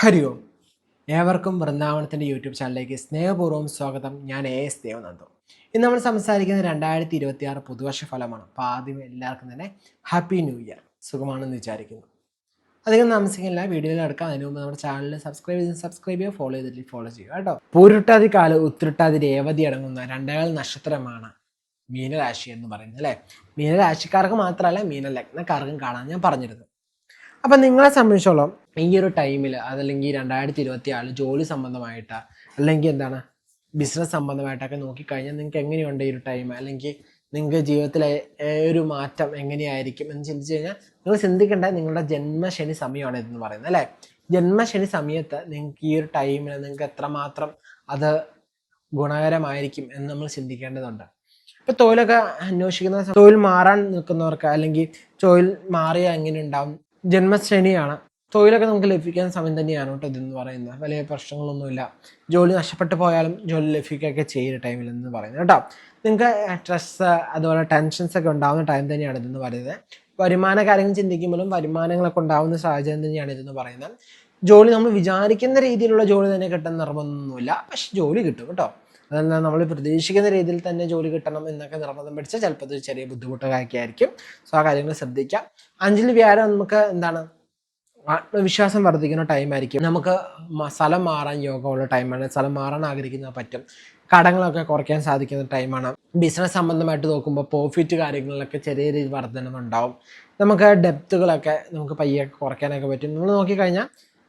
ഹരി ഓം. ഏവർക്കും വൃന്ദാവനത്തിന്റെ യൂട്യൂബ് ചാനലിലേക്ക് സ്നേഹപൂർവം സ്വാഗതം. ഞാൻ എ എസ് ദേവനന്ദു ഇന്ന് നമ്മൾ സംസാരിക്കുന്നത് രണ്ടായിരത്തി ഇരുപത്തി ആറ് പുതുവർഷ ഫലമാണ് അപ്പോൾ ആദ്യം എല്ലാവർക്കും തന്നെ ഹാപ്പി ന്യൂ ഇയർ. സുഖമാണെന്ന് വിചാരിക്കുന്നു. അധികം താമസിക്കില്ല. വീഡിയോയിൽ എടുക്കാം അതിന് മുമ്പ് നമ്മുടെ ചാനൽ സബ്സ്ക്രൈബ് ചെയ്ത് സബ്സ്ക്രൈബ് ചെയ്യുക ഫോളോ ചെയ്തിട്ട് ഫോളോ ചെയ്യുക കേട്ടോ. പൂരുട്ടാതി കാല ഉത്രട്ടാതി രേവതി അടങ്ങുന്ന രണ്ടാൾ നക്ഷത്രമാണ് മീനരാശി എന്ന് പറയുന്നത് അല്ലേ? മീനരാശിക്കാർക്ക് മാത്രമല്ല മീനലഗ്നക്കാർക്കും കാണാൻ ഞാൻ പറഞ്ഞിരുന്നു. അപ്പം നിങ്ങളെ സംബന്ധിച്ചോളം ഈ ഒരു ടൈമിൽ അതല്ലെങ്കിൽ രണ്ടായിരത്തി ഇരുപത്തി ആറ് ജോലി സംബന്ധമായിട്ട് അല്ലെങ്കിൽ എന്താണ് ബിസിനസ് സംബന്ധമായിട്ടൊക്കെ നോക്കിക്കഴിഞ്ഞാൽ നിങ്ങൾക്ക് എങ്ങനെയുണ്ട് ഈ ഒരു ടൈം അല്ലെങ്കിൽ നിങ്ങൾക്ക് ജീവിതത്തിലെ ഒരു മാറ്റം എങ്ങനെയായിരിക്കും എന്ന് ചിന്തിച്ചു കഴിഞ്ഞാൽ നിങ്ങൾ ചിന്തിക്കേണ്ട നിങ്ങളുടെ ജന്മശനി സമയമാണ് ഇതെന്ന് പറയുന്നത് അല്ലേ? ജന്മശനി സമയത്ത് നിങ്ങൾക്ക് ഈ ഒരു ടൈമിൽ നിങ്ങൾക്ക് എത്രമാത്രം അത് ഗുണകരമായിരിക്കും എന്ന് നമ്മൾ ചിന്തിക്കേണ്ടതുണ്ട്. ഇപ്പൊ തൊഴിലൊക്കെ അന്വേഷിക്കുന്ന തൊഴിൽ മാറാൻ നിൽക്കുന്നവർക്ക് അല്ലെങ്കിൽ തൊഴിൽ മാറിയാൽ എങ്ങനെ ഉണ്ടാവും ജന്മശ്രേണിയാണ് തൊഴിലൊക്കെ നമുക്ക് ലഭിക്കാൻ സമയം തന്നെയാണ് കേട്ടോ ഇതെന്ന് പറയുന്നത്. വലിയ പ്രശ്നങ്ങളൊന്നുമില്ല. ജോലി നഷ്ടപ്പെട്ടു പോയാലും ജോലി ലഭിക്കുകയൊക്കെ ചെയ്യുന്ന ടൈമിൽ എന്ന് പറയുന്നത് കേട്ടോ. നിങ്ങൾക്ക് സ്ട്രെസ് അതുപോലെ ടെൻഷൻസ് ഒക്കെ ഉണ്ടാകുന്ന ടൈം തന്നെയാണ് ഇതെന്ന് പറയുന്നത്. വരുമാന കാര്യങ്ങൾ ചിന്തിക്കുമ്പോഴും വരുമാനങ്ങളൊക്കെ ഉണ്ടാകുന്ന സാഹചര്യം തന്നെയാണ് ഇതെന്ന് പറയുന്നത്. ജോലി നമ്മൾ വിചാരിക്കുന്ന രീതിയിലുള്ള ജോലി തന്നെ കിട്ടുന്ന നിർബന്ധമൊന്നുമില്ല. പക്ഷെ ജോലി കിട്ടും കേട്ടോ. അതല്ല നമ്മൾ പ്രതീക്ഷിക്കുന്ന രീതിയിൽ തന്നെ ജോലി കിട്ടണം എന്നൊക്കെ നിർബന്ധം പിടിച്ചാൽ ചിലപ്പോൾ ചെറിയ ബുദ്ധിമുട്ടൊക്കെ ആയിരിക്കും സോ ആ കാര്യങ്ങൾ ശ്രദ്ധിക്കാം. അഞ്ചിൽ വ്യാഴം നമുക്ക് എന്താണ്? ആത്മവിശ്വാസം വർദ്ധിക്കുന്ന ടൈം ആയിരിക്കും. നമുക്ക് സ്ഥലം മാറാൻ യോഗമുള്ള ടൈമാണ് സ്ഥലം മാറാൻ ആഗ്രഹിക്കുന്ന പറ്റും. കടങ്ങളൊക്കെ കുറയ്ക്കാൻ സാധിക്കുന്ന ടൈമാണ് ബിസിനസ് സംബന്ധമായിട്ട് നോക്കുമ്പോൾ പ്രോഫിറ്റ് കാര്യങ്ങളിലൊക്കെ ചെറിയ രീതിയിൽ വർധനമുണ്ടാവും നമുക്ക് ഡെപ്തുകളൊക്കെ നമുക്ക് പയ്യെ കുറയ്ക്കാനൊക്കെ പറ്റും. നമ്മൾ നോക്കിക്കഴിഞ്ഞാൽ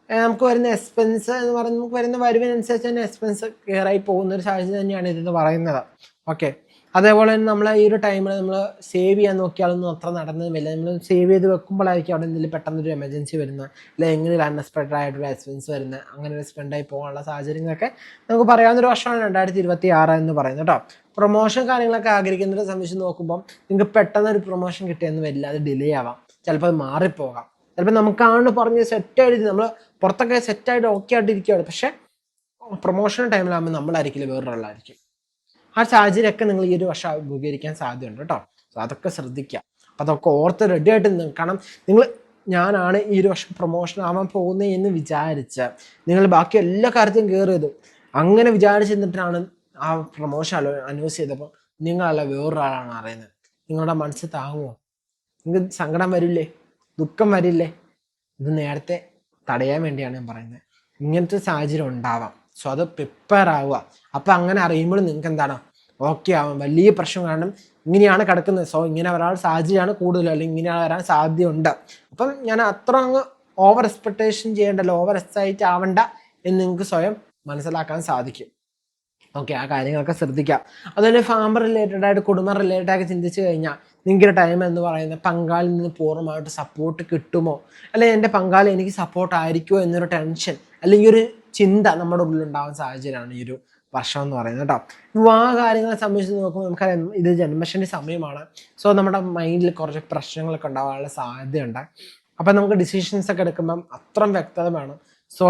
നമുക്ക് വരുന്ന എക്സ്പെൻസ് എന്ന് പറയുന്നത് നമുക്ക് വരുന്ന വരുവിനനുസരിച്ച് തന്നെ എക്സ്പെൻസ് കയറായി പോകുന്ന ഒരു സാഹചര്യം തന്നെയാണ് ഇതെന്ന് പറയുന്നത്. ഓക്കെ അതേപോലെ തന്നെ നമ്മൾ ഈ ഒരു ടൈമിൽ നമ്മൾ സേവ് ചെയ്യാൻ നോക്കിയാലൊന്നും അത്ര നടന്നതുമില്ല നമ്മൾ സേവ് ചെയ്ത് വെക്കുമ്പോഴായിരിക്കും അവിടെ എന്തെങ്കിലും പെട്ടെന്നൊരു എമർജൻസി വരുന്ന അല്ലെങ്കിൽ എങ്ങനെ അൺഎക്സ്പെക്റ്റഡ് ആയിട്ടൊരു എക്സ്പെൻസ് വരുന്ന അങ്ങനെ സ്പെൻഡായി പോകാനുള്ള സാഹചര്യങ്ങളൊക്കെ നമുക്ക് പറയാവുന്ന ഒരു വർഷമാണ് രണ്ടായിരത്തി ഇരുപത്തി ആറ് എന്ന് പറയുന്നത് കേട്ടോ പ്രൊമോഷൻ കാര്യങ്ങളൊക്കെ ആഗ്രഹിക്കുന്നവരെ സംബന്ധിച്ച് നോക്കുമ്പോൾ നിങ്ങൾക്ക് പെട്ടെന്ന് ഒരു പ്രൊമോഷൻ കിട്ടിയെന്ന് വരില്ല. അത് ഡിലേ ആവാം. ചിലപ്പോൾ മാറിപ്പോകാം. ചിലപ്പോൾ നമുക്കാണ് പറഞ്ഞ് സെറ്റായിട്ട് നമ്മൾ പുറത്തൊക്കെ സെറ്റായിട്ട് ഓക്കെ ആയിട്ട് ഇരിക്കുകയാണ് പക്ഷേ പ്രൊമോഷൻ ടൈമിലാകുമ്പോൾ നമ്മളായിരിക്കില്ല വേറൊരാളായിരിക്കും. ആ സാഹചര്യമൊക്കെ നിങ്ങൾ ഈ ഒരു വർഷം അഭിമുഖീകരിക്കാൻ സാധ്യതയുണ്ട് കേട്ടോ. സോ അതൊക്കെ ശ്രദ്ധിക്കുക അപ്പം അതൊക്കെ ഓർത്ത് റെഡി ആയിട്ട് നിൽക്കണം. നിങ്ങൾ ഞാനാണ് ഈ ഒരു വർഷം പ്രൊമോഷൻ ആവാൻ പോകുന്നത് എന്ന് വിചാരിച്ച് നിങ്ങൾ ബാക്കി എല്ലാ കാര്യത്തിലും കയറിയതും അങ്ങനെ വിചാരിച്ച് നിന്നിട്ടാണ് ആ പ്രൊമോഷൻ അലോ അനൗൺസ് ചെയ്തപ്പോൾ നിങ്ങളല്ല വേറൊരാളാണ് അറിയുന്നത്. നിങ്ങളുടെ മനസ്സ് താങ്ങുമോ നിങ്ങൾക്ക് സങ്കടം വരില്ലേ? ദുഃഖം വരില്ലേ? ഇത് നേരത്തെ തടയാൻ വേണ്ടിയാണ് ഞാൻ പറയുന്നത്. ഇങ്ങനത്തെ സാഹചര്യം ഉണ്ടാവാം. സോ അത് പ്രിപ്പയർ ആവുക. അപ്പം അങ്ങനെ അറിയുമ്പോൾ നിങ്ങൾക്ക് എന്താണ്? ഓക്കെ ആവാം. വലിയ പ്രശ്നം കാരണം ഇങ്ങനെയാണ് കിടക്കുന്നത്. സോ ഇങ്ങനെ വരാൻ സാഹചര്യമാണ് കൂടുതൽ അല്ലെങ്കിൽ ഇങ്ങനെ വരാൻ സാധ്യതയുണ്ട്. അപ്പം ഞാൻ അത്ര അങ്ങ് ഓവർ എക്സ്പെക്ടേഷൻ ചെയ്യേണ്ടല്ലോ ഓവർ എക്സൈറ്റ് ആവണ്ട എന്ന് നിങ്ങൾക്ക് സ്വയം മനസ്സിലാക്കാൻ സാധിക്കും. ഓക്കെ ആ കാര്യങ്ങളൊക്കെ ശ്രദ്ധിക്കാം. അതുപോലെ ഫാമർ റിലേറ്റഡ് ആയിട്ട് കുടുംബം റിലേറ്റഡ് ആയിട്ട് ചിന്തിച്ചു കഴിഞ്ഞാൽ നിങ്ങളുടെ ടൈം എന്ന് പറയുന്നത് പങ്കാളിൽ നിന്ന് പൂർണമായിട്ട് സപ്പോർട്ട് കിട്ടുമോ? അല്ലെങ്കിൽ എന്റെ പങ്കാളി എനിക്ക് സപ്പോർട്ട് ആയിരിക്കുമോ എന്നൊരു ടെൻഷൻ അല്ലെങ്കിൽ ഒരു ചിന്ത നമ്മുടെ ഉള്ളിൽ ഉണ്ടാകുന്ന സാഹചര്യമാണ് ഈ ഒരു വർഷം എന്ന് പറയുന്നത് കേട്ടോ. വിവാഹ കാര്യങ്ങളെ സംബന്ധിച്ച് നോക്കുമ്പോൾ നമുക്കറിയാം ഇത് ജന്മശനി സമയമാണ്. സോ നമ്മുടെ മൈൻഡിൽ കുറച്ച് പ്രശ്നങ്ങളൊക്കെ ഉണ്ടാവാനുള്ള സാധ്യതയുണ്ട്. അപ്പം നമുക്ക് ഡിസിഷൻസ് ഒക്കെ എടുക്കുമ്പം അത്രയും വ്യക്തത വേണം. സോ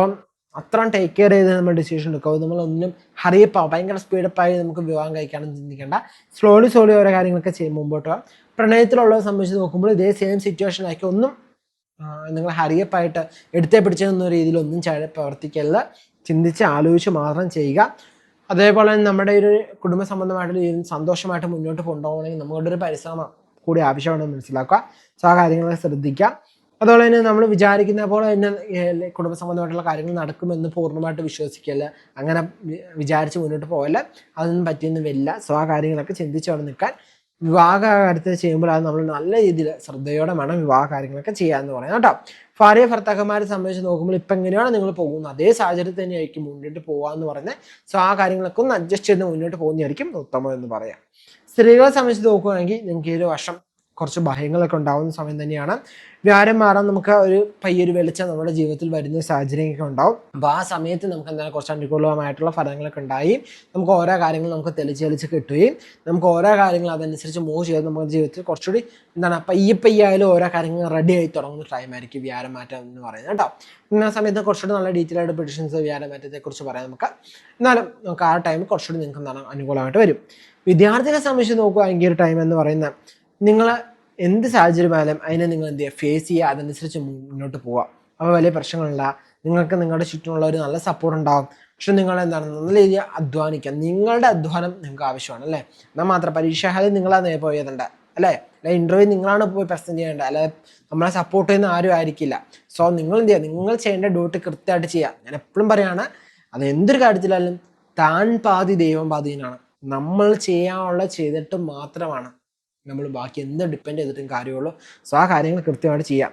അത്രയും ടേക്ക് കെയർ ചെയ്ത് നമ്മൾ ഡിസിഷൻ എടുക്കുക നമ്മളൊന്നും ഹറിയപ്പാ ഭയങ്കര സ്പീഡപ്പായി നമുക്ക് വിവാഹം കഴിക്കാനും ചിന്തിക്കേണ്ട. സ്ലോലി സ്ലോലി ഓരോ കാര്യങ്ങളൊക്കെ ചെയ്യും മുമ്പോട്ട് പോകാം പ്രണയത്തിലുള്ളത് സംബന്ധിച്ച് നോക്കുമ്പോൾ ഇതേ സെയിം സിറ്റുവേഷൻ ആക്കി ഒന്നും നിങ്ങൾ ഹറിയപ്പായിട്ട് എടുത്തേ പിടിച്ചെന്ന രീതിയിൽ ഒന്നും പ്രവർത്തിക്കല്ല ചിന്തിച്ച് ആലോചിച്ച് മാത്രം ചെയ്യുക. അതേപോലെ തന്നെ നമ്മുടെ ഒരു കുടുംബ സംബന്ധമായിട്ടുള്ള ഈ സന്തോഷമായിട്ട് മുന്നോട്ട് കൊണ്ടുപോകണമെങ്കിൽ നമ്മളുടെ ഒരു പരിശ്രമം കൂടി ആവശ്യമാണെന്ന് മനസ്സിലാക്കുക. സോ ആ കാര്യങ്ങളൊക്കെ ശ്രദ്ധിക്കുക. അതുപോലെ തന്നെ നമ്മൾ വിചാരിക്കുന്ന പോലെ തന്നെ കുടുംബ സംബന്ധമായിട്ടുള്ള കാര്യങ്ങൾ നടക്കുമെന്ന് പൂർണമായിട്ട് വിശ്വസിക്കല്ല. അങ്ങനെ വിചാരിച്ച് മുന്നോട്ട് പോകല്ല. അതൊന്നും പറ്റിയൊന്നും വരില്ല. സോ ആ കാര്യങ്ങളൊക്കെ ചിന്തിച്ച് നിൽക്കാൻ. വിവാഹ കാര്യത്തിൽ ചെയ്യുമ്പോൾ അത് നമ്മൾ നല്ല രീതിയിൽ ശ്രദ്ധയോടെ വേണം വിവാഹ കാര്യങ്ങളൊക്കെ ചെയ്യാമെന്ന് പറയാം കേട്ടോ. ഭാര്യ ഭർത്താക്കന്മാരെ സംബന്ധിച്ച് നോക്കുമ്പോൾ ഇപ്പം എങ്ങനെയാണ് നിങ്ങൾ പോകുന്നത്? അതേ സാഹചര്യത്തിൽ തന്നെയായിരിക്കും മുന്നോട്ട് പോകാമെന്ന് പറയുന്നത്. സോ ആ കാര്യങ്ങളൊക്കെ ഒന്ന് അഡ്ജസ്റ്റ് ചെയ്ത് മുന്നോട്ട് പോകുന്നതായിരിക്കും ഉത്തമം എന്ന് പറയാം. സ്ത്രീകളെ സംബന്ധിച്ച് നോക്കുകയാണെങ്കിൽ നിങ്ങൾക്ക് ഈ ഒരു വർഷം കുറച്ച് ഭയങ്ങളൊക്കെ ഉണ്ടാവുന്ന സമയം തന്നെയാണ്. വ്യാരം മാറാൻ നമുക്ക് ഒരു പയ്യൊരു വെളിച്ചം നമ്മുടെ ജീവിതത്തിൽ വരുന്ന സാഹചര്യമൊക്കെ ഉണ്ടാവും. അപ്പോൾ ആ സമയത്ത് നമുക്ക് എന്താണ് കുറച്ച് അനുകൂലമായിട്ടുള്ള ഫലങ്ങളൊക്കെ ഉണ്ടായി. നമുക്ക് ഓരോ കാര്യങ്ങൾ നമുക്ക് തെളിച്ച് തെളിച്ച് കിട്ടുകയും നമുക്ക് ഓരോ കാര്യങ്ങൾ അതനുസരിച്ച് മൂവ് ചെയ്ത് നമ്മുടെ ജീവിതത്തിൽ കുറച്ചുകൂടി എന്താണ് പയ്യെ പയ്യായാലും ഓരോ കാര്യങ്ങൾ റെഡി ആയി തുടങ്ങുന്ന ടൈമായിരിക്കും വ്യാരം മാറ്റം എന്ന് പറയുന്നത് കേട്ടോ. പിന്നെ ആ സമയത്ത് കുറച്ചുകൂടി നല്ല ഡീറ്റെയിൽ ആയിട്ട് പ്രഡിഷൻസ് വ്യാരം മാറ്റത്തെക്കുറിച്ച് പറയാം നമുക്ക്. എന്നാലും നമുക്ക് ആ ടൈം കുറച്ചുകൂടി നിങ്ങൾക്ക് എന്താണ് അനുകൂലമായിട്ട് വരും. വിദ്യാർത്ഥികളെ സംബന്ധിച്ച് നോക്കുകയാണെങ്കിൽ ടൈം എന്ന് പറയുന്നത് നിങ്ങൾ എന്ത് സാഹചര്യമായാലും അതിനെ നിങ്ങൾ എന്ത് ചെയ്യുക? ഫേസ് ചെയ്യുക അതനുസരിച്ച് മുന്നോട്ട് പോവുക. അപ്പോൾ വലിയ പ്രശ്നങ്ങളില്ല. നിങ്ങൾക്ക് നിങ്ങളുടെ ചുറ്റുമുള്ള ഒരു നല്ല സപ്പോർട്ട് ഉണ്ടാകും പക്ഷെ നിങ്ങൾ എന്താണ് നല്ല രീതിയിൽ അധ്വാനിക്കുക. നിങ്ങളുടെ അധ്വാനം നിങ്ങൾക്ക് ആവശ്യമാണ് അല്ലേ? എന്നാൽ മാത്രം പരീക്ഷാ ഹാളിൽ നേരെ പോയതുണ്ട് അല്ലേ? അല്ലെ ഇന്റർവ്യൂ നിങ്ങളാണ് പോയി പ്രസന്റ് ചെയ്യേണ്ടത്. അല്ലെ നമ്മളെ സപ്പോർട്ട് ചെയ്യുന്ന ആരും ആയിരിക്കില്ല. സോ നിങ്ങൾ എന്ത് ചെയ്യുക? നിങ്ങൾ ചെയ്യേണ്ട ഡ്യൂട്ടി കൃത്യമായിട്ട് ചെയ്യുക. ഞാൻ എപ്പോഴും പറയുകയാണ് അത് എന്തൊരു കാര്യത്തിലായാലും താൻ പാതി ദൈവം പാതിനാണ് നമ്മൾ ചെയ്യാനുള്ള ചെയ്തിട്ട് മാത്രമാണ്. നമ്മൾ ബാക്കി എന്ത് ഡിപ്പെൻഡ് ചെയ്തിട്ടും കാര്യമുള്ളൂ. സോ ആ കാര്യങ്ങൾ കൃത്യമായിട്ട് ചെയ്യാം.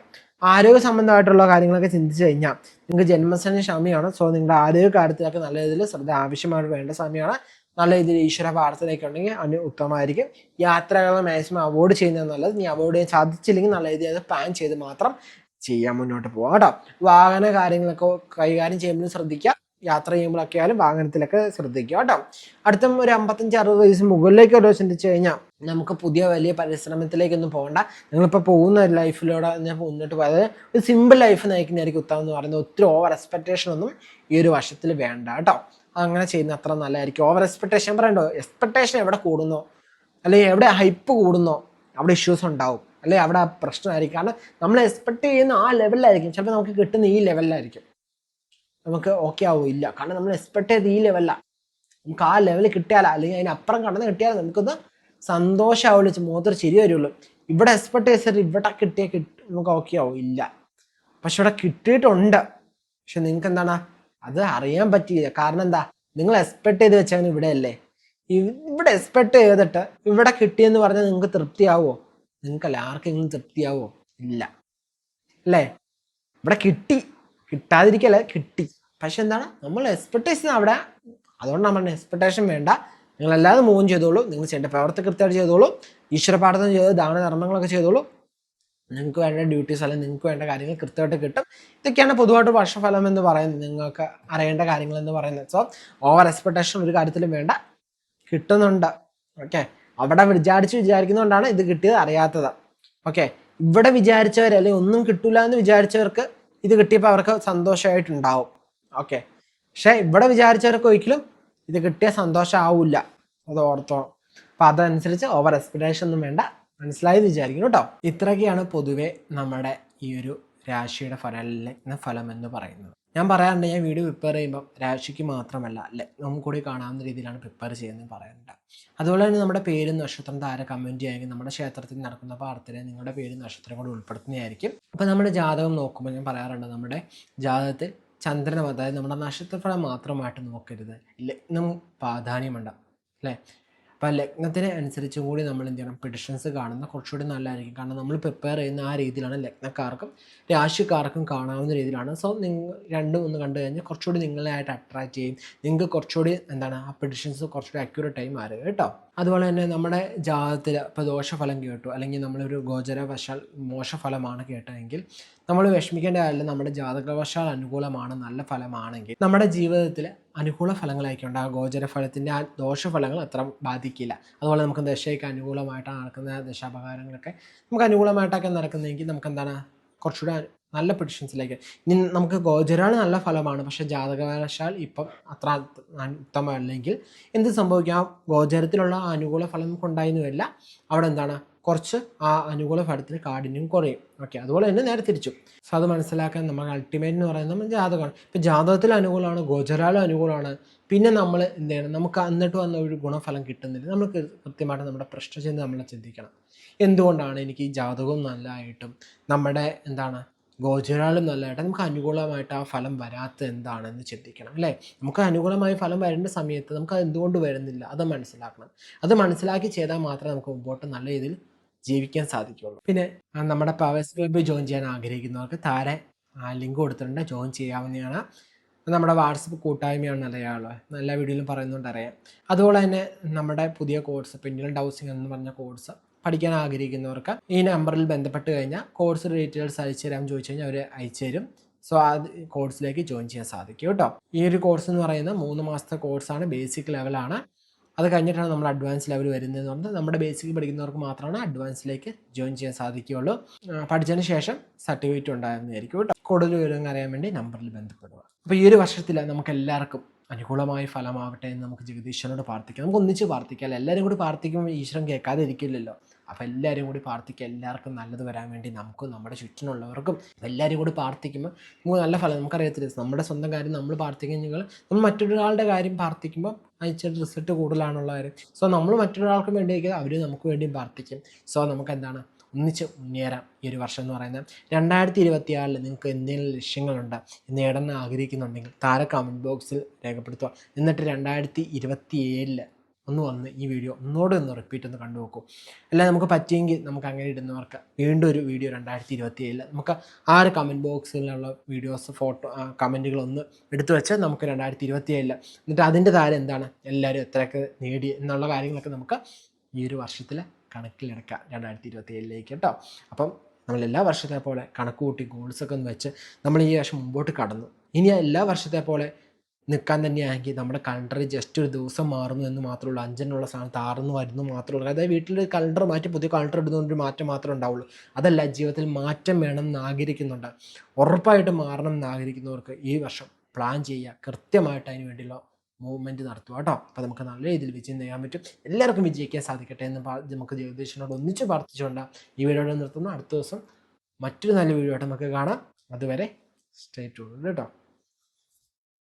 ആരോഗ്യ സംബന്ധമായിട്ടുള്ള കാര്യങ്ങളൊക്കെ ചിന്തിച്ചു കഴിഞ്ഞാൽ നിങ്ങൾക്ക് ജന്മസന സമയമാണ് സോ നിങ്ങളുടെ ആരോഗ്യ കാര്യത്തിലൊക്കെ നല്ല രീതിയിൽ ശ്രദ്ധ ആവശ്യമായിട്ട് വേണ്ട സമയമാണ് നല്ല രീതിയിൽ ഈശ്വര പ്രാർത്ഥനയൊക്കെ ഉണ്ടെങ്കിൽ അതിന് ഉത്തമമായിരിക്കും. യാത്രകൾ മാക്സിമം അവോയ്ഡ് ചെയ്യുന്നത് നല്ലത്. നീ അവോയ്ഡ് ചെയ്യാൻ സാധിച്ചില്ലെങ്കിൽ നല്ല രീതിയിൽ അത് പ്ലാൻ ചെയ്ത് മാത്രം ചെയ്യാൻ മുന്നോട്ട് പോകാം കേട്ടോ. വാഹന കാര്യങ്ങളൊക്കെ കൈകാര്യം ചെയ്യുമ്പോൾ ശ്രദ്ധിക്കുക. യാത്ര ചെയ്യുമ്പോഴൊക്കെ ആയാലും വാഹനത്തിലൊക്കെ ശ്രദ്ധിക്കുക കേട്ടോ. അടുത്ത ഒരു അമ്പത്തഞ്ച് അറുപത് വയസ്സ് മുകളിലേക്ക് ഒരു ചിന്തിച്ചു കഴിഞ്ഞാൽ നമുക്ക് പുതിയ വലിയ പരിശ്രമത്തിലേക്കൊന്നും പോകണ്ട. നിങ്ങളിപ്പോൾ പോകുന്ന ഒരു ലൈഫിലൂടെ ഞാൻ മുന്നോട്ട് പോയത് ഒരു സിമ്പിൾ ലൈഫ് നയിക്കുന്നതായിരിക്കും ഉത്തമം എന്ന് പറയുന്നത്. ഒത്തിരി ഓവർ എക്സ്പെക്ടേഷൻ ഒന്നും ഈ ഒരു വർഷത്തിൽ വേണ്ട കേട്ടോ. അങ്ങനെ ചെയ്യുന്ന അത്ര നല്ലതായിരിക്കും. ഓവർ എക്സ്പെക്ടേഷൻ പറയണ്ടോ എക്സ്പെക്ടേഷൻ എവിടെ കൂടുന്നോ? അല്ലെങ്കിൽ എവിടെ ഹൈപ്പ് കൂടുന്നോ? അവിടെ ഇഷ്യൂസ് ഉണ്ടാവും. അല്ലെങ്കിൽ അവിടെ പ്രശ്നമായിരിക്കും. കാരണം നമ്മൾ എക്സ്പെക്ട് ചെയ്യുന്ന ആ ലെവലിലായിരിക്കും ചിലപ്പോൾ നമുക്ക് കിട്ടുന്ന ഈ ലെവലിലായിരിക്കും നമുക്ക് ഓക്കെ ആവും? ഇല്ല. കാരണം നമ്മൾ എക്സ്പെക്ട് ചെയ്ത് ഈ ലെവലിലാണ് നമുക്ക് ആ ലെവൽ കിട്ടിയാലോ? അല്ലെങ്കിൽ അതിനപ്പുറം കടന്ന് കിട്ടിയാലോ? നമുക്കൊന്ന് സന്തോഷമാവുള്ളൂ മുഖത്തൊരു ചിരി വരുള്ളൂ. ഇവിടെ എക്സ്പെക്ട് ചെയ്തിട്ട് ഇവിടെ കിട്ടിയാൽ കിട്ടി നമുക്ക് ഓക്കെ ആവും ഇല്ല. പക്ഷെ ഇവിടെ കിട്ടിയിട്ടുണ്ട്. പക്ഷെ നിങ്ങൾക്ക് എന്താണ്? അത് അറിയാൻ പറ്റിയില്ല. കാരണം എന്താ? നിങ്ങൾ എക്സ്പെക്ട് ചെയ്ത് വെച്ചാൽ ഇവിടെ അല്ലേ ഇവിടെ എക്സ്പെക്ട് ചെയ്തിട്ട് ഇവിടെ കിട്ടിയെന്ന് പറഞ്ഞാൽ നിങ്ങൾക്ക് തൃപ്തിയാവോ? നിങ്ങൾക്കല്ല ആർക്കെങ്കിലും തൃപ്തിയാവോ? ഇല്ല. അല്ലേ? ഇവിടെ കിട്ടി. കിട്ടാതിരിക്കല്ല കിട്ടി. പക്ഷെ എന്താണ്? നമ്മൾ എക്സ്പെക്ടേഷൻ അവിടെ. അതുകൊണ്ട് നമ്മൾ എക്സ്പെക്ടേഷൻ വേണ്ട. നിങ്ങൾ അല്ലാതെ മൂവും ചെയ്തോളൂ. നിങ്ങൾ ചെയ്യേണ്ട പ്രവർത്തി കൃത്യമായിട്ട് ചെയ്തോളൂ. ഈശ്വര പ്രാർത്ഥന ചെയ്ത് ദാനധർമ്മങ്ങളൊക്കെ ചെയ്തോളൂ. നിങ്ങൾക്ക് വേണ്ട ഡ്യൂട്ടീസ് അല്ലെങ്കിൽ നിങ്ങൾക്ക് വേണ്ട കാര്യങ്ങൾ കൃത്യമായിട്ട് കിട്ടും. ഇതൊക്കെയാണ് പൊതുവായിട്ട് വർഷഫലം എന്ന് പറയുന്നത്. നിങ്ങൾക്ക് അറിയേണ്ട കാര്യങ്ങൾ എന്ന് പറയുന്നത്. സോ ഓവർ എക്സ്പെക്ടേഷൻ ഒരു കാര്യത്തിലും വേണ്ട. കിട്ടുന്നുണ്ട്. ഓക്കെ അവിടെ വിചാരിച്ച് വിചാരിക്കുന്നതുകൊണ്ടാണ് ഇത് കിട്ടിയത് അറിയാത്തത്. ഓക്കെ ഇവിടെ വിചാരിച്ചവർ അല്ലെങ്കിൽ ഒന്നും കിട്ടൂല എന്ന് വിചാരിച്ചവർക്ക് ഇത് കിട്ടിയപ്പോൾ അവർക്ക് സന്തോഷമായിട്ടുണ്ടാവും. ഓക്കെ പക്ഷേ ഇവിടെ വിചാരിച്ചവർക്ക് ഒരിക്കലും ഇത് കിട്ടിയ സന്തോഷം ആവില്ല അത് ഓർത്തോ അപ്പൊ അതനുസരിച്ച് ഓവർ എക്സ്പെക്ടേഷൻ ഒന്നും വേണ്ട. മനസ്സിലായി വിചാരിക്കുന്നു കേട്ടോ ഇത്രയൊക്കെയാണ് പൊതുവെ നമ്മുടെ ഈ ഒരു രാശിയുടെ ഫലം ഫലം എന്ന് പറയുന്നത്. ഞാൻ പറയാറുണ്ട് ഞാൻ വീഡിയോ പ്രിപ്പയർ ചെയ്യുമ്പോൾ രാശിക്ക് മാത്രമല്ല ലഗ്നം കൂടി കാണാവുന്ന രീതിയിലാണ് പ്രിപ്പയർ ചെയ്യുന്നത് പറയുന്നുണ്ട് അതുപോലെ തന്നെ നമ്മുടെ പേരും നക്ഷത്രം താര കമന്റ് ചെയ്യുമെങ്കിൽ നമ്മുടെ ക്ഷേത്രത്തിൽ നടക്കുന്ന പാർത്തിനെ നിങ്ങളുടെ പേരും നക്ഷത്രം കൂടെ ഉൾപ്പെടുത്തുന്നതായിരിക്കും. അപ്പോൾ നമ്മുടെ ജാതകം നോക്കുമ്പോൾ ഞാൻ പറയാറുണ്ട് നമ്മുടെ ജാതകത്തിൽ ചന്ദ്രനം അതായത് നമ്മുടെ നക്ഷത്രഫലം മാത്രമായിട്ട് നോക്കരുത്. ലഗ്നം പ്രാധാന്യമുണ്ട്. അല്ലേ? അപ്പോൾ ലഗ്നത്തിന് അനുസരിച്ചും കൂടി നമ്മൾ എന്ത് ചെയ്യണം? പ്രിഡിഷൻസ് കാണുന്ന കുറച്ചുകൂടി നല്ലതായിരിക്കും. കാരണം നമ്മൾ പ്രിപ്പയർ ചെയ്യുന്ന ആ രീതിയിലാണ് ലഗ്നക്കാർക്കും രാശിക്കാർക്കും കാണാവുന്ന രീതിയിലാണ്. സോ നിങ്ങൾ രണ്ടും ഒന്ന് കണ്ടു കഴിഞ്ഞാൽ കുറച്ചുകൂടി നിങ്ങളെ ആയിട്ട് അട്രാക്ട് ചെയ്യും. നിങ്ങൾക്ക് കുറച്ചുകൂടി എന്താണ്? ആ പ്രിഡിഷൻസ് കുറച്ചുകൂടി അക്യൂറേറ്റ് ആയി മാറുക കേട്ടോ? അതുപോലെ തന്നെ നമ്മുടെ ജാതകത്തിൽ ഇപ്പോൾ ദോഷഫലം കേട്ടു. അല്ലെങ്കിൽ നമ്മളൊരു ഗോചരവശാൽ മോശഫലമാണ് കേട്ടതെങ്കിൽ നമ്മൾ വിഷമിക്കേണ്ട കാര്യമില്ല. നമ്മുടെ ജാതകവശാൽ അനുകൂലമാണ് നല്ല ഫലമാണെങ്കിൽ നമ്മുടെ ജീവിതത്തിൽ അനുകൂല ഫലങ്ങളായിക്കൊണ്ട് ആ ഗോചരഫലത്തിന്റെ ആ ദോഷഫലങ്ങൾ അത്ര ബാധിക്കില്ല. അതുപോലെ നമുക്ക് ദശയ്ക്ക് അനുകൂലമായിട്ടാണ് നടക്കുന്ന ദശാപകാരങ്ങളൊക്കെ നമുക്ക് അനുകൂലമായിട്ടൊക്കെ നടക്കുന്നതെങ്കിൽ നമുക്ക് എന്താണ്? കുറച്ചുകൂടെ നല്ല പൊസിഷൻസിലേക്ക് ഇനി നമുക്ക് ഗോചരാൾ നല്ല ഫലമാണ്. പക്ഷെ ജാതകവശാൽ ഇപ്പം അത്ര ഉത്തമമല്ലെങ്കിൽ എന്ത് സംഭവിക്കാം? ഗോചരത്തിലുള്ള അനുകൂല ഫലം കൊണ്ടായിരുന്നില്ല അവിടെ എന്താണ്? കുറച്ച് ആ അനുകൂല ഫലത്തിന് കാഠിന്യം കുറയും. ഓക്കെ അതുപോലെ തന്നെ നേരെ തിരിച്ചു. സോ അത് മനസ്സിലാക്കാൻ നമ്മൾ അൾട്ടിമേറ്റ് എന്ന് പറയുന്നത് നമ്മൾ ജാതകമാണ്. ഇപ്പം ജാതകത്തിൽ അനുകൂലമാണ് ഗോചരാലും അനുകൂലമാണ്. പിന്നെ നമ്മൾ എന്ത് ചെയ്യണം? നമുക്ക് എന്നിട്ട് വന്ന ഒരു ഗുണഫലം കിട്ടുന്നില്ല. നമ്മൾ കൃത്യമായിട്ട് നമ്മുടെ പ്രശ്നം ചെയ്ത് നമ്മൾ ചിന്തിക്കണം. എന്തുകൊണ്ടാണ് എനിക്ക് ഈ ജാതകവും നല്ലതായിട്ടും? നമ്മുടെ എന്താണ്? ഗോചരാളും നല്ലതായിട്ട് നമുക്ക് അനുകൂലമായിട്ട് ആ ഫലം വരാത്ത എന്താണെന്ന് ചിന്തിക്കണം അല്ലേ? നമുക്ക് അനുകൂലമായ ഫലം വരേണ്ട സമയത്ത് നമുക്ക് അത് എന്തുകൊണ്ട് വരുന്നില്ല? അത് മനസ്സിലാക്കണം. അത് മനസ്സിലാക്കി ചെയ്താൽ മാത്രമേ നമുക്ക് മുമ്പോട്ട് നല്ല രീതിയിൽ ജീവിക്കാൻ സാധിക്കുള്ളൂ പിന്നെ നമ്മുടെ പവേഴ്സ് ക്ലബ്ബ് ജോയിൻ ചെയ്യാൻ ആഗ്രഹിക്കുന്നവർക്ക് താരെ ലിങ്ക് കൊടുത്തിട്ടുണ്ട്. ജോയിൻ ചെയ്യാവുന്നതാണ്. നമ്മുടെ വാട്സപ്പ് കൂട്ടായ്മയാണ് നല്ല നല്ല വീഡിയോയിലും പറയുന്നുണ്ട് അറിയാം. അതുപോലെ തന്നെ നമ്മുടെ പുതിയ കോഴ്സ് പിന്നീട് ഹൗസിംഗ് എന്ന് പറഞ്ഞ കോഴ്സ് പഠിക്കാൻ ആഗ്രഹിക്കുന്നവർക്ക് ഈ നമ്പറിൽ ബന്ധപ്പെട്ട് കഴിഞ്ഞാൽ കോഴ്സ് ഡീറ്റെയിൽസ് അയച്ചു തരാൻ ചോദിച്ചു കഴിഞ്ഞാൽ അവർ അയച്ചു തരും സോ ആ കോഴ്സിലേക്ക് ജോയിൻ ചെയ്യാൻ സാധിക്കും കേട്ടോ. ഈ ഒരു കോഴ്സ് എന്ന് പറയുന്നത് മൂന്ന് മാസത്തെ കോഴ്സാണ് ബേസിക് ലെവലാണ് അത് കഴിഞ്ഞിട്ടാണ് നമ്മൾ അഡ്വാൻസ് ലെവൽ വരുന്നത് പറഞ്ഞാൽ നമ്മുടെ ബേസിക് പഠിക്കുന്നവർക്ക് മാത്രമാണ് അഡ്വാൻസിലേക്ക് ജോയിൻ ചെയ്യാൻ സാധിക്കുകയുള്ളൂ. പഠിച്ചതിന് ശേഷം സർട്ടിഫിക്കറ്റ് ഉണ്ടായിരുന്നതായിരിക്കും കേട്ടോ. കൂടുതൽ വിവരങ്ങൾ അറിയാൻ വേണ്ടി നമ്പറിൽ ബന്ധപ്പെടുക. അപ്പോൾ ഈ ഒരു വർഷത്തിൽ നമുക്ക് എല്ലാവർക്കും അനുകൂലമായ ഫലമാവട്ടെ എന്ന് നമുക്ക് ജഗദീശ്വരനോട് പ്രാർത്ഥിക്കാം. നമുക്ക് ഒന്നിച്ച് പ്രാർത്ഥിക്കാം. എല്ലാവരും കൂടി പ്രാർത്ഥിക്കുമ്പോൾ ഈശ്വരൻ കേൾക്കാതെ ഇരിക്കില്ലല്ലോ അപ്പോൾ എല്ലാവരും കൂടി പ്രാർത്ഥിക്കുക എല്ലാവർക്കും നല്ലത് വരാൻ വേണ്ടി നമുക്കും നമ്മുടെ ചുറ്റിനുള്ളവർക്കും എല്ലാവരും കൂടി പ്രാർത്ഥിക്കുമ്പോൾ നമുക്ക് നല്ല ഫലം നമുക്കറിയത്തില്ല. നമ്മുടെ സ്വന്തം കാര്യം നമ്മൾ പ്രാർത്ഥിക്കുന്നെങ്കിൽ നമ്മൾ മറ്റൊരാളുടെ കാര്യം പ്രാർത്ഥിക്കുമ്പോൾ അയച്ച റിസൾട്ട് കൂടുതലാണുള്ള കാര്യം. സോ നമ്മൾ മറ്റൊരാൾക്ക് വേണ്ടി അവർ നമുക്ക് വേണ്ടിയും പ്രാർത്ഥിക്കും. സോ നമുക്ക് എന്താണ് ഒന്നിച്ച് മുന്നേറാം ഈ ഒരു വർഷം എന്ന് പറയുന്നത്. രണ്ടായിരത്തി ഇരുപത്തിയാറിൽ നിങ്ങൾക്ക് എന്തെങ്കിലും ലക്ഷ്യങ്ങളുണ്ട്? നേടാൻ ആഗ്രഹിക്കുന്നുണ്ടെങ്കിൽ താഴെ കമന്റ് ബോക്സിൽ രേഖപ്പെടുത്തുക. എന്നിട്ട് രണ്ടായിരത്തി ഇരുപത്തി ഏഴിൽ ഒന്ന് വന്ന് ഈ വീഡിയോ ഒന്നുകൂടെ ഒന്ന് റിപ്പീറ്റ് ഒന്ന് കണ്ടു നോക്കൂ. അല്ല നമുക്ക് പറ്റിയെങ്കിൽ നമുക്ക് അങ്ങനെ ഇടുന്നവർക്ക് വീണ്ടും ഒരു വീഡിയോ രണ്ടായിരത്തി ഇരുപത്തി ഏഴിൽ നമുക്ക് ആ ഒരു കമന്റ് ബോക്സിലുള്ള വീഡിയോസ് ഫോട്ടോ കമന്റുകളൊന്ന് എടുത്തു വെച്ച് നമുക്ക് രണ്ടായിരത്തി ഇരുപത്തി ഏഴിൽ എന്നിട്ട് അതിന്റെ താരം എന്താണ്? എല്ലാവരും എത്രയൊക്കെ നേടി എന്നുള്ള കാര്യങ്ങളൊക്കെ നമുക്ക് ഈ ഒരു വർഷത്തിൽ കണക്കിലെടുക്കാം. രണ്ടായിരത്തി ഇരുപത്തി ഏഴിലേക്ക് കേട്ടോ. അപ്പം നമ്മൾ എല്ലാ വർഷത്തെ പോലെ കണക്ക് കൂട്ടി ഗോൾസൊക്കെ ഒന്ന് വെച്ച് നമ്മൾ ഈ വർഷം മുമ്പോട്ട് കടന്നു. ഇനി എല്ലാ വർഷത്തെ പോലെ നിൽക്കാൻ തന്നെയാണെങ്കിൽ നമ്മുടെ കലണ്ടറിൽ ജസ്റ്റ് ഒരു ദിവസം മാറുന്നു എന്ന് മാത്രമേ ഉള്ളൂ. അഞ്ചെണ്ണുള്ള സ്ഥാനത്ത് ആറെന്ന് വരുന്നു മാത്രമേ ഉള്ളൂ. അതായത് വീട്ടിൽ കലണ്ടർ മാറ്റി പുതിയ കലണ്ടർ ഇടുന്നതുകൊണ്ട് ഒരു മാറ്റം മാത്രമേ ഉണ്ടാവുള്ളൂ. അതല്ല ജീവിതത്തിൽ മാറ്റം വേണം എന്ന് ആഗ്രഹിക്കുന്നുണ്ട്. ഉറപ്പായിട്ട് മാറണം എന്ന് ആഗ്രഹിക്കുന്നവർക്ക് ഈ വർഷം പ്ലാൻ ചെയ്യുക. കൃത്യമായിട്ട് അതിന് വേണ്ടിയുള്ള മൂവ്മെന്റ് നടത്തുക കേട്ടോ. അപ്പോൾ നമുക്ക് നല്ല രീതിയിൽ വിജയം നേടാൻ പറ്റും. എല്ലാവർക്കും വിജയിക്കാൻ സാധിക്കട്ടെ എന്ന് നമുക്ക് ജ്യോതിഷനോട് ഒന്നിച്ച് പ്രാർത്ഥിച്ചുകൊണ്ട് ഈ വീഡിയോ നിർത്തുന്നു. അടുത്ത ദിവസം മറ്റൊരു നല്ല വീഡിയോ ആയിട്ട് നമുക്ക് കാണാം. അതുവരെ സ്റ്റേ ട്യൂൺ കേട്ടോ.